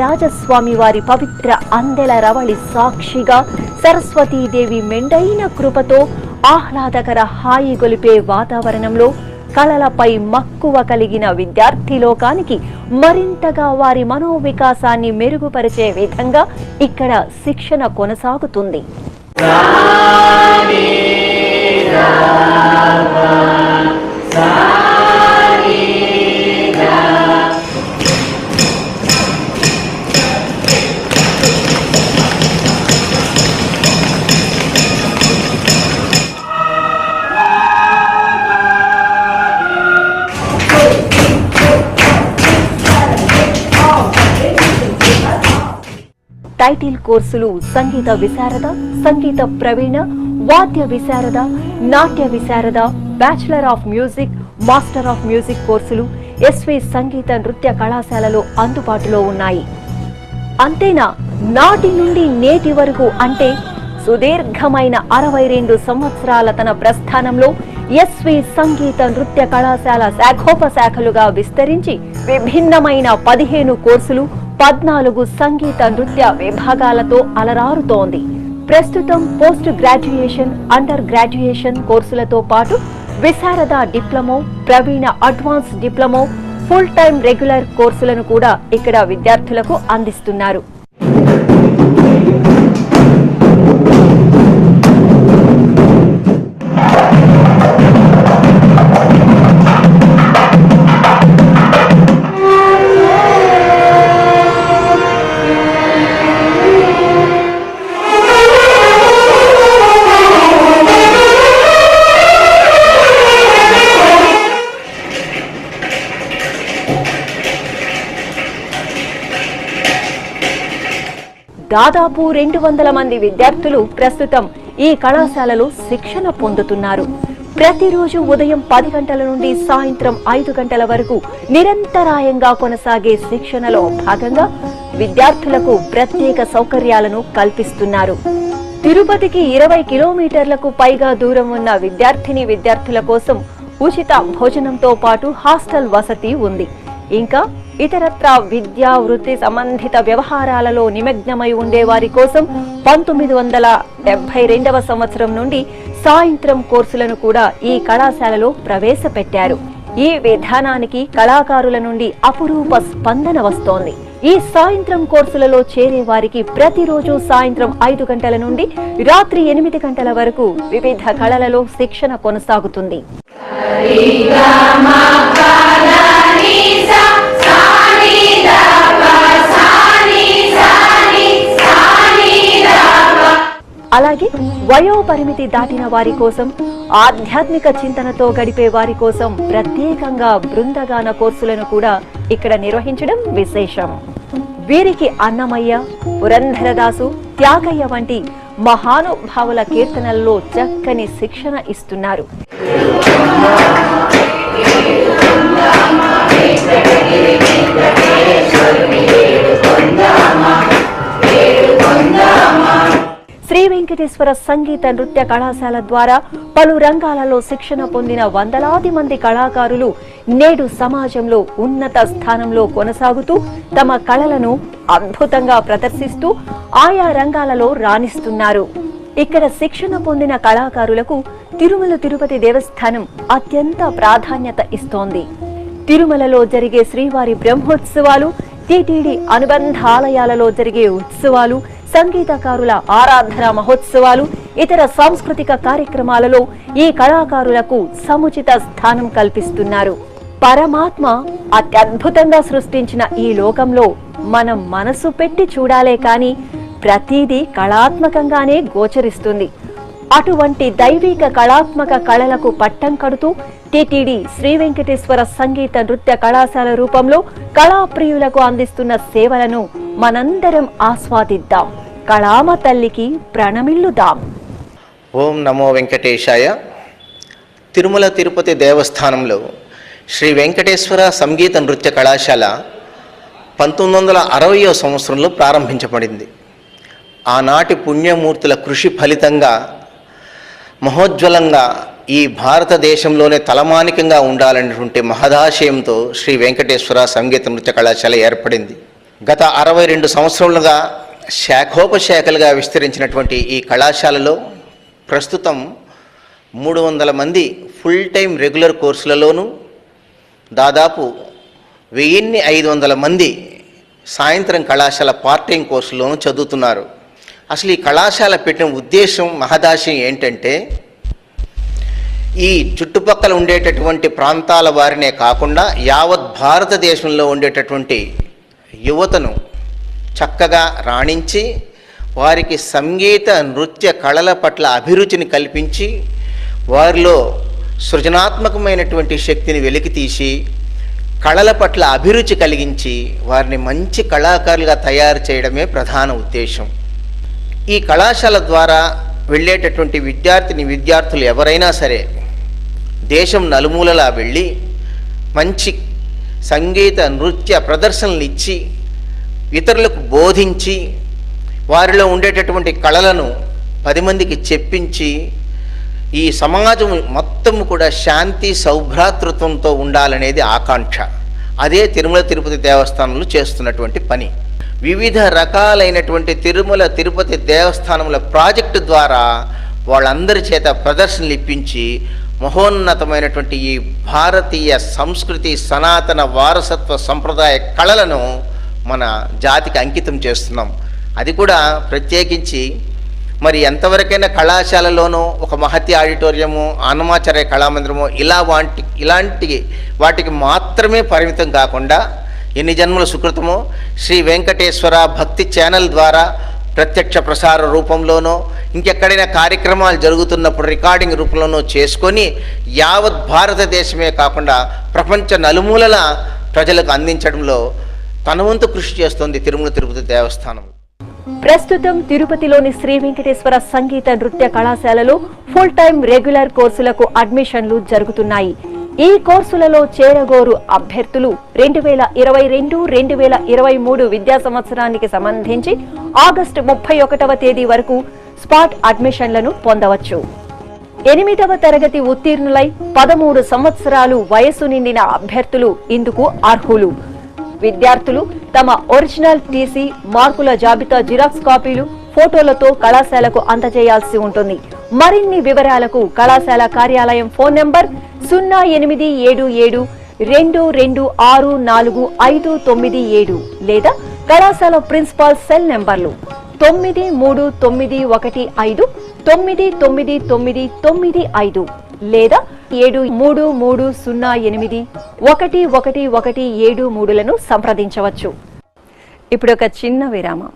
రాజస్వామి వారి పవిత్ర అందెల రవళి సాక్షిగా సరస్వతీదేవి మెండైన కృపతో ఆహ్లాదకర హాయి గొలిపే వాతావరణంలో కళలపై మక్కువ కలిగిన విద్యార్థి లోకానికి మరింతగా వారి మనోవికాసాన్ని మెరుగుపరిచే విధంగా ఇక్కడ శిక్షణ కొనసాగుతుంది. టైటిల్ కోర్సులు సంగీత విశారద సంగీత ప్రవీణ వాద్య విశారద నాట్య విశారద bachelor of music master of music కోర్సులు ఎస్వి సంగీత నృత్య కళాశాలలో అందుబాటులో ఉన్నాయి. అంతేనా? నాటి నుండి నేటి వరకు అంటే సుదీర్ఘమైన అరవై రెండు సంవత్సరాల తన ప్రస్థానంలో ఎస్వి సంగీత నృత్య కళాశాల శాఖోపశాఖలుగా విస్తరించి విభిన్నమైన పదిహేను కోర్సులు పద్నాలుగు సంగీత నృత్య విభాగాలతో అలరారుతోంది. ప్రస్తుతం పోస్ట్ గ్రాడ్యుయేషన్ అండర్ గ్రాడ్యుయేషన్ కోర్సులతో పాటు విశారద డిప్లొమో ప్రవీణ advance diploma full time regular కోర్సులను కూడా ఇక్కడ విద్యార్థులకు అందిస్తున్నారు. దాదాపు రెండు వందల మంది విద్యార్థులు ప్రస్తుతం ఈ కళాశాలలో శిక్షణ పొందుతున్నారు. ప్రతిరోజు ఉదయం పది గంటల నుండి సాయంత్రం ఐదు గంటల వరకు నిరంతరాయంగా కొనసాగే శిక్షణలో భాగంగా విద్యార్థులకు ప్రత్యేక సౌకర్యాలను కల్పిస్తున్నారు. తిరుపతికి ఇరవై కిలోమీటర్లకు పైగా దూరం ఉన్న విద్యార్థిని విద్యార్థుల కోసం ఉచిత భోజనంతో పాటు హాస్టల్ వసతి ఉంది. ఇంకా ఇతరత్రా విద్యా వృత్తి సంబంధిత వ్యవహారాలలో నిమగ్నమై ఉండేవారి కోసం పంతొమ్మిది వందల డెబ్బై రెండవ సంవత్సరం నుండి సాయంత్రం కోర్సులను కూడా ఈ కళాశాలలో ప్రవేశపెట్టారు. ఈ విధానానికి కళాకారుల నుండి అపురూప స్పందన వస్తోంది. ఈ సాయంత్రం కోర్సులలో చేరే వారికి ప్రతిరోజు సాయంత్రం ఐదు గంటల నుండి రాత్రి ఎనిమిది గంటల వరకు వివిధ కళలలో శిక్షణ కొనసాగుతుంది. అలాగే వయో పరిమితి దాటిన వారి కోసం ఆధ్యాత్మిక చింతనతో గడిపే వారి కోసం ప్రత్యేకంగా బృందగాన కోర్సులను కూడా ఇక్కడ నిర్వహించడం విశేషం. వీరికి అన్నమయ్య పురంధరదాసు త్యాగయ్య వంటి మహానుభావుల కీర్తనల్లో చక్కని శిక్షణ ఇస్తున్నారు. వెంకటేశ్వర సంగీత నృత్య కళాశాల ద్వారా పలు రంగాలలో శిక్షణ పొందిన వందలాది మంది కళాకారులు నేడు సమాజంలో ఉన్నత స్థానంలో కొనసాగుతూ తమ కళలను అద్భుతంగా ప్రదర్శిస్తూ ఆయా రంగాలలో రాణిస్తున్నారు. ఇక్కడ శిక్షణ పొందిన కళాకారులకు తిరుమల తిరుపతి దేవస్థానం అత్యంత ప్రాధాన్యత ఇస్తోంది. తిరుమలలో జరిగే శ్రీవారి బ్రహ్మోత్సవాలు టిటిడి అనుబంధ ఆలయాలలో జరిగే ఉత్సవాలు సంగీతకారుల ఆరాధన మహోత్సవాలు ఇతర సాంస్కృతిక కార్యక్రమాలలో ఈ కళాకారులకు సముచిత స్థానం కల్పిస్తున్నారు. పరమాత్మ అత్యద్భుతంగా సృష్టించిన ఈ లోకంలో మనం మనసు పెట్టి చూడాలే కాని ప్రతిదీ కళాత్మకంగానే గోచరిస్తుంది. అటువంటి దైవిక కళాత్మక కళలకు పట్టం కడుతూ టిటిడి శ్రీ వెంకటేశ్వర సంగీత నృత్య కళాశాల రూపంలో కళాప్రియులకు అందిస్తున్న సేవలను మనందరం ఆస్వాదిద్దాం. కళామ తల్లికి ప్రణమిల్లుదాం. ఓం నమో వెంకటేశాయ. తిరుమల తిరుపతి దేవస్థానంలో శ్రీ వెంకటేశ్వర సంగీత నృత్య కళాశాల పంతొమ్మిది వందల అరవయో సంవత్సరంలో ప్రారంభించబడింది. ఆనాటి పుణ్యమూర్తుల కృషి ఫలితంగా మహోజ్వలంగా ఈ భారతదేశంలోనే తలమానికంగా ఉండాలనేటువంటి మహదాశయంతో శ్రీ వెంకటేశ్వర సంగీత నృత్య కళాశాల ఏర్పడింది. గత అరవై రెండు సంవత్సరాలుగా శాఖోపశాఖలుగా విస్తరించినటువంటి ఈ కళాశాలలో ప్రస్తుతం మూడు వందల మంది ఫుల్ టైం రెగ్యులర్ కోర్సులలోనూ దాదాపు వెయ్యిన్ని ఐదు వందల మంది సాయంత్రం కళాశాల పార్ట్ టైం కోర్సులోనూ చదువుతున్నారు. అసలు ఈ కళాశాల పెట్టిన ఉద్దేశం మహదాశయం ఏంటంటే ఈ చుట్టుపక్కల ఉండేటటువంటి ప్రాంతాల వారినే కాకుండా యావత్ భారతదేశంలో ఉండేటటువంటి యువతను చక్కగా రాణించి వారికి సంగీత నృత్య కళల పట్ల అభిరుచిని కల్పించి వారిలో సృజనాత్మకమైనటువంటి శక్తిని వెలికితీసి కళల పట్ల అభిరుచి కలిగించి వారిని మంచి కళాకారులుగా తయారు చేయడమే ప్రధాన ఉద్దేశం. ఈ కళాశాల ద్వారా వెళ్ళేటటువంటి విద్యార్థిని విద్యార్థులు ఎవరైనా సరే దేశం నలుమూలలా వెళ్ళి మంచి సంగీత నృత్య ప్రదర్శనలు ఇచ్చి ఇతరులకు బోధించి వారిలో ఉండేటటువంటి కళలను పది మందికి చెప్పించి ఈ సమాజం మొత్తం కూడా శాంతి సౌభ్రాతృత్వంతో ఉండాలనేది ఆకాంక్ష. అదే తిరుమల తిరుపతి దేవస్థానంలో చేస్తున్నటువంటి పని. వివిధ రకాలైనటువంటి తిరుమల తిరుపతి దేవస్థానముల ప్రాజెక్టు ద్వారా వాళ్ళందరి చేత ప్రదర్శనలు ఇప్పించి మహోన్నతమైనటువంటి ఈ భారతీయ సంస్కృతి సనాతన వారసత్వ సంప్రదాయ కళలను మన జాతికి అంకితం చేస్తున్నాం. అది కూడా ప్రత్యేకించి మరి ఎంతవరకైనా కళాశాలలోనూ ఒక మహతి ఆడిటోరియము అన్నమాచార్య కళామందిరము ఇలా వాటి ఇలాంటి వాటికి మాత్రమే పరిమితం కాకుండా ఎన్ని జన్మల సుకృతమో? శ్రీ వెంకటేశ్వర భక్తి ఛానల్ ద్వారా ప్రత్యక్ష ప్రసార రూపంలోనో ఇంకెక్కడైనా కార్యక్రమాలు జరుగుతున్నప్పుడు రికార్డింగ్ రూపంలోనో చేసుకొని యావత్ భారతదేశమే కాకుండా ప్రపంచ నలుమూలల ప్రజలకు అందించడంలో తన వంతు కృషి చేస్తోంది తిరుమల తిరుపతి దేవస్థానం. ప్రస్తుతం తిరుపతిలోని శ్రీ వెంకటేశ్వర సంగీత నృత్య కళాశాలలో ఫుల్ టైం రెగ్యులర్ కోర్సులకు అడ్మిషన్లు జరుగుతున్నాయి. ఈ కోర్సులలో చేరగోరు అభ్యర్థులు రెండు వేల ఇరవై రెండు రెండు వేల ఇరవై మూడు విద్యా సంవత్సరానికి సంబంధించి ఆగస్టు ముప్పై ఒకటవ తేదీ వరకు స్పాట్ అడ్మిషన్లను పొందవచ్చు. ఎనిమిదవ తరగతి ఉత్తీర్ణులై పదమూడు సంవత్సరాలు వయసు నిండిన అభ్యర్థులు ఇందుకు అర్హులు. విద్యార్థులు తమ ఒరిజినల్ టీసీ మార్కుల జాబితా జిరాక్స్ కాపీలు ఫోటోలతో కళాశాలకు అందజేయాల్సి ఉంటుంది. మరిన్ని వివరాలకు కళాశాల కార్యాలయం ఫోన్ నంబర్ సున్నా ఎనిమిది ఏడు ఏడు రెండు రెండు ఆరు నాలుగు ఐదు తొమ్మిది ఏడు లేదా కళాశాల ప్రిన్సిపాల్ సెల్ నెంబర్లు తొమ్మిది మూడు తొమ్మిది ఒకటి ఐదు తొమ్మిది తొమ్మిది తొమ్మిది తొమ్మిది ఐదు లేదా ఏడు మూడు మూడు సున్నా ఎనిమిది ఒకటి ఒకటి ఒకటి ఏడు మూడులను సంప్రదించవచ్చు. ఇప్పుడు ఒక చిన్న విరామం.